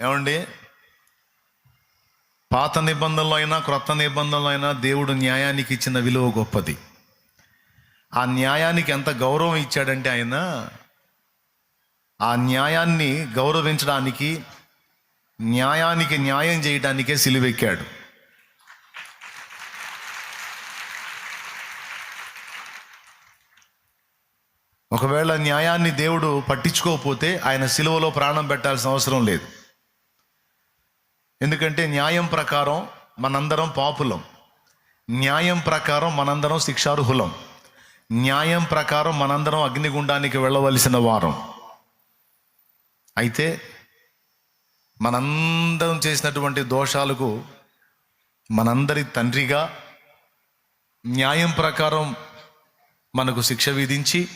ఏమండి? పాత నిబంధనలో అయినా క్రొత్త నిబంధనలో అయినా దేవుడు న్యాయానికి ఇచ్చిన విలువ గొప్పది. ఆ న్యాయానికి ఎంత గౌరవం ఇచ్చాడంటే ఆయన ఆ న్యాయాన్ని గౌరవించడానికి న్యాయానికి న్యాయం చేయడానికే సిలువెక్కాడు. ఒకవేళ న్యాయాన్ని దేవుడు పట్టించుకోకపోతే ఆయన సిలువలో ప్రాణం పెట్టాల్సిన అవసరం లేదు. ఎందుకంటే న్యాయం ప్రకారం మనందరం పాపులం. న్యాయం ప్రకారం మనందరం శిక్షార్హులం. న్యాయం ప్రకారం మనందరం అగ్నిగుండానికి వెళ్ళవలసిన వారం. అయితే మనందరం చేసినటువంటి దోషాలకు మనందరి తండ్రిగా న్యాయం ప్రకారం మనకు శిక్ష విధించి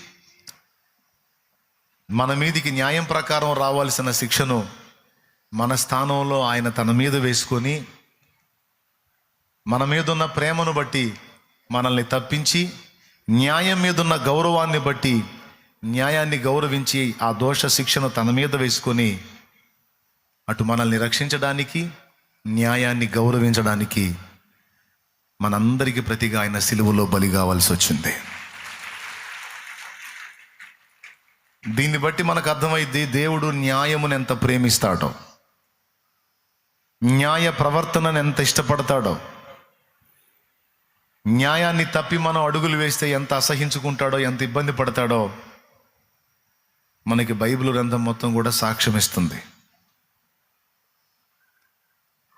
మన మీదికి న్యాయం ప్రకారం రావాల్సిన శిక్షను మన స్థానంలో ఆయన తన మీద వేసుకొని మన మీద ఉన్న ప్రేమను బట్టి మనల్ని తప్పించి న్యాయం మీద ఉన్న గౌరవాన్ని బట్టి న్యాయాన్ని గౌరవించి ఆ దోష శిక్షను తన మీద వేసుకొని అటు మనల్ని రక్షించడానికి న్యాయాన్ని గౌరవించడానికి మనందరికీ ప్రతిగా ఆయన సిలువలో బలి కావాల్సి వచ్చింది. దీన్ని బట్టి మనకు అర్థమైంది దేవుడు న్యాయమును ఎంత ప్రేమిస్తాడో. న్యాయ ప్రవర్తనను ఎంత ఇష్టపడతాడో. న్యాయాన్ని తప్పి మనం అడుగులు వేస్తే ఎంత అసహించుకుంటాడో ఎంత ఇబ్బంది పడతాడో మనకి బైబిల్ గ్రంథం మొత్తం కూడా సాక్ష్యం ఇస్తుంది.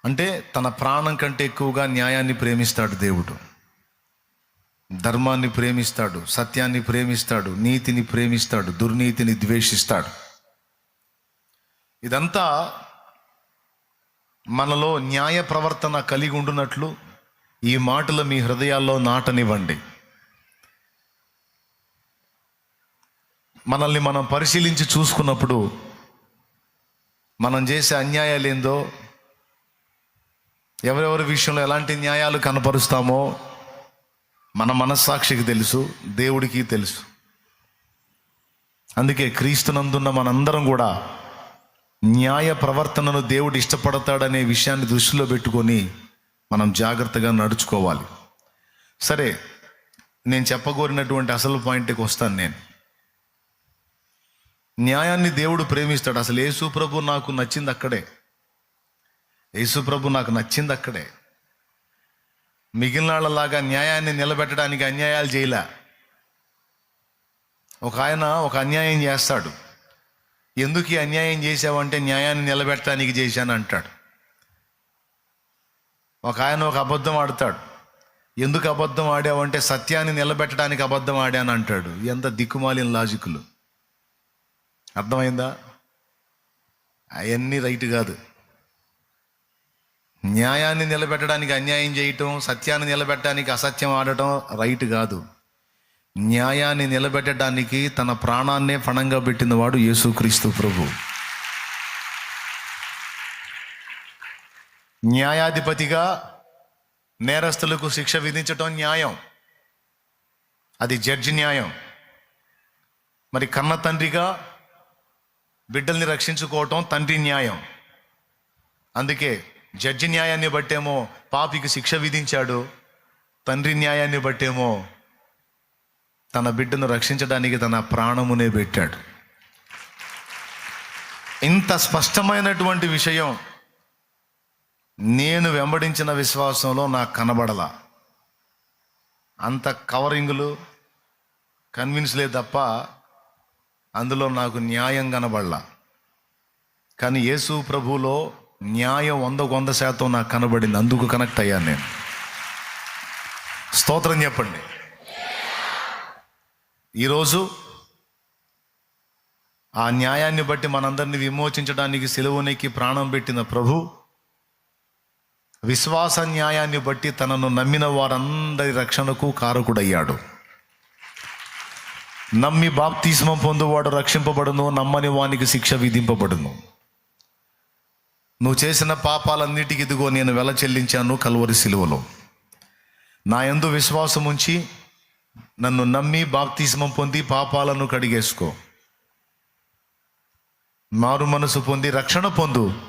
అంటే తన ప్రాణం కంటే ఎక్కువగా న్యాయాన్ని ప్రేమిస్తాడు దేవుడు. ధర్మాన్ని ప్రేమిస్తాడు సత్యాన్ని ప్రేమిస్తాడు నీతిని ప్రేమిస్తాడు దుర్నీతిని ద్వేషిస్తాడు. ఇదంతా మనలో న్యాయ ప్రవర్తన కలిగి ఉండునట్లు ఈ మాటలు మీ హృదయాల్లో నాటనివ్వండి. మనల్ని మనం పరిశీలించి చూసుకున్నప్పుడు మనం చేసే అన్యాయాలు ఏందో ఎవరెవరి విషయంలో ఎలాంటి న్యాయాలు కనపరుస్తామో మన మనస్సాక్షికి తెలుసు దేవుడికి తెలుసు. అందుకే క్రీస్తునందున్న మనందరం కూడా న్యాయ ప్రవర్తనను దేవుడు ఇష్టపడతాడనే విషయాన్ని దృష్టిలో పెట్టుకొని మనం జాగ్రత్తగా నడుచుకోవాలి. సరే నేను చెప్పగోరినటువంటి అసలు పాయింట్కి వస్తాను నేను. న్యాయాన్ని దేవుడు ప్రేమిస్తాడు. అసలు యేసుప్రభు నాకు నచ్చింది అక్కడే. యేసుప్రభు నాకు నచ్చింది అక్కడే. మిగిలిన వాళ్ళలాగా న్యాయాన్ని నిలబెట్టడానికి అన్యాయాలు చేయలే. ఒక ఆయన ఒక అన్యాయం చేస్తాడు. ఎందుకు ఈ అన్యాయం చేసావంటే న్యాయాన్ని నిలబెట్టడానికి చేశాను అంటాడు. ఒక ఆయన ఒక అబద్ధం ఆడతాడు. ఎందుకు అబద్ధం ఆడావంటే సత్యాన్ని నిలబెట్టడానికి అబద్ధం ఆడాను అంటాడు. ఎంత దిక్కుమాలిన లాజికులు. అర్థమైందా? అవన్నీ రైట్ కాదు. న్యాయాన్ని నిలబెట్టడానికి అన్యాయం చేయటం సత్యాన్ని నిలబెట్టడానికి అసత్యం ఆడటం రైట్ కాదు. న్యాయాన్ని నిలబెట్టడానికి తన ప్రాణాన్నే పణంగా పెట్టినవాడు యేసుక్రీస్తు ప్రభు. న్యాయాధిపతిగా నేరస్తులకు శిక్ష విధించటం న్యాయం. అది జడ్జి న్యాయం. మరి కన్న తండ్రిగా బిడ్డల్ని రక్షించుకోవటం తండ్రి న్యాయం. అందుకే జడ్జి న్యాయాన్ని బట్టేమో పాపికి శిక్ష విధించాడు తండ్రి న్యాయాన్ని బట్టేమో తన బిడ్డను రక్షించడానికి తన ప్రాణమునే పెట్టాడు. ఇంత స్పష్టమైనటువంటి విషయం నేను వెంబడించిన విశ్వాసంలో నాకు కనబడలా. అంత కవరింగులు కన్విన్స్లే తప్ప అందులో నాకు న్యాయం కనబడలా. కానీ యేసు ప్రభులో న్యాయం వందకు వంద శాతం నాకు కనబడింది. అందుకు కనెక్ట్ అయ్యాను నేను. స్తోత్రం చెప్పండి. ఈరోజు ఆ న్యాయాన్ని బట్టి మనందరిని విమోచించడానికి సెలవునికి ప్రాణం పెట్టిన ప్రభు విశ్వాస న్యాయాన్ని బట్టి తనను నమ్మిన వారందరి రక్షణకు కారకుడయ్యాడు. నమ్మి బాప్తిస్మం పొందువాడు రక్షింపబడును నమ్మని వానికి శిక్ష విధింపబడును. నువ్వు చేసిన పాపాలన్నిటికి ఇదిగో నేను వెల చెల్లించాను కలువరి సిలువలో. నా యందు విశ్వాసం ఉంచి నన్ను నమ్మి బాప్తిస్మం పొంది పాపాలను కడిగేసుకో. మారు మనసు పొంది రక్షణ పొందు.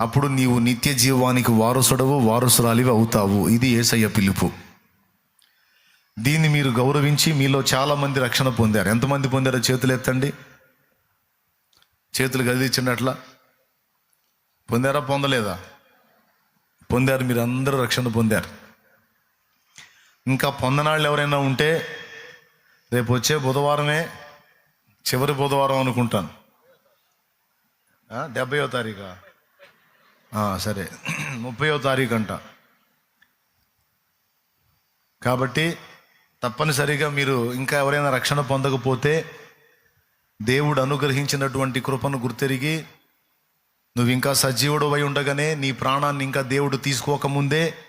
అప్పుడు నీవు నిత్య జీవానికి వారసుడవు వారసురాలివి అవుతావు. ఇది ఏసయ్య పిలుపు. దీన్ని మీరు గౌరవించి మీలో చాలామంది రక్షణ పొందారు. ఎంతమంది పొందారో చేతులు ఎత్తండి. చేతులు గదిచ్చినట్లా పొందారా? పొందలేదా? పొందారు. మీరు అందరూ రక్షణ పొందారు. ఇంకా పొందనాళ్ళు ఎవరైనా ఉంటే రేపు వచ్చే బుధవారమే చివరి బుధవారం అనుకుంటాను. డెబ్బయో తారీఖా? సరే. ముప్పయో తారీఖు అంట. కాబట్టి తప్పనిసరిగా మీరు ఇంకా ఎవరైనా రక్షణ పొందకపోతే దేవుడు అనుగ్రహించినటువంటి కృపను గుర్తెరిగి నువ్వు ఇంకా సజీవుడు అయి ఉండగానే నీ ప్రాణాన్ని ఇంకా దేవుడు తీసుకోకముందే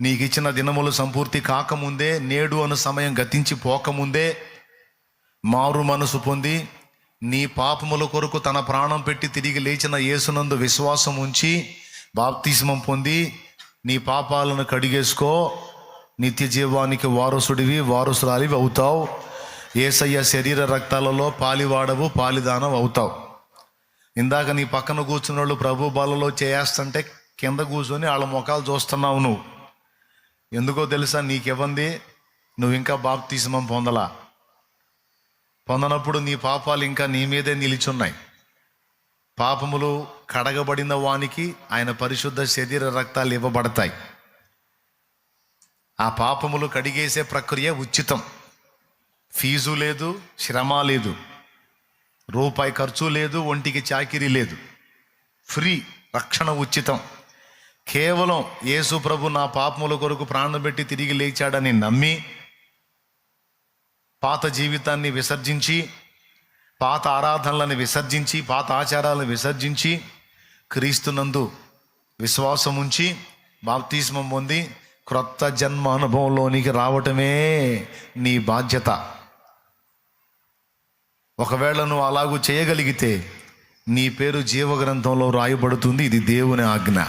నీకు ఇచ్చిన దినములు సంపూర్తి కాకముందే నేడు అను సమయం గతించి పోకముందే మారు మనసు పొంది నీ పాపముల కొరకు తన ప్రాణం పెట్టి తిరిగి లేచిన యేసునందు విశ్వాసం ఉంచి బాప్తిస్మం పొంది నీ పాపాలను కడిగేసుకో. నిత్య జీవానికి వారసుడివి వారసురాలివి అవుతావు. ఏసయ్య శరీర రక్తాలలో పాలివాడవు పాలిదానం అవుతావు. ఇందాక నీ పక్కన కూర్చున్న వాళ్ళు ప్రభు బలలో చేయాస్తంటే కింద కూర్చొని వాళ్ళ ముఖాలు చూస్తున్నావు నువ్వు. ఎందుకో తెలుసా? నీకివ్వంది? నువ్వు ఇంకా బాప్తిజమం పొందలా. పొందనప్పుడు నీ పాపాలు ఇంకా నీ మీదే నిలిచున్నాయి. పాపములు కడగబడిన వానికి ఆయన పరిశుద్ధ శరీర రక్తాలు ఇవ్వబడతాయి. ఆ పాపములు కడిగేసే ప్రక్రియ ఉచితం. ఫీజు లేదు శ్రమ లేదు. రూపాయి ఖర్చు లేదు ఒంటికి చాకిరీ లేదు. ఫ్రీ రక్షణ ఉచితం. కేవలం యేసు ప్రభు నా పాపముల కొరకు ప్రాణం పెట్టి తిరిగి లేచాడని నమ్మి పాత జీవితాన్ని విసర్జించి పాత ఆరాధనలను విసర్జించి పాత ఆచారాలను విసర్జించి క్రీస్తునందు విశ్వాసం ఉంచి బాప్తిస్మం పొంది క్రొత్త జన్మ అనుభవంలోనికి రావటమే నీ బాధ్యత. ఒకవేళ నువ్వు అలాగూ చేయగలిగితే నీ పేరు జీవగ్రంథంలో రాయబడుతుంది ఇది దేవుని ఆజ్ఞ.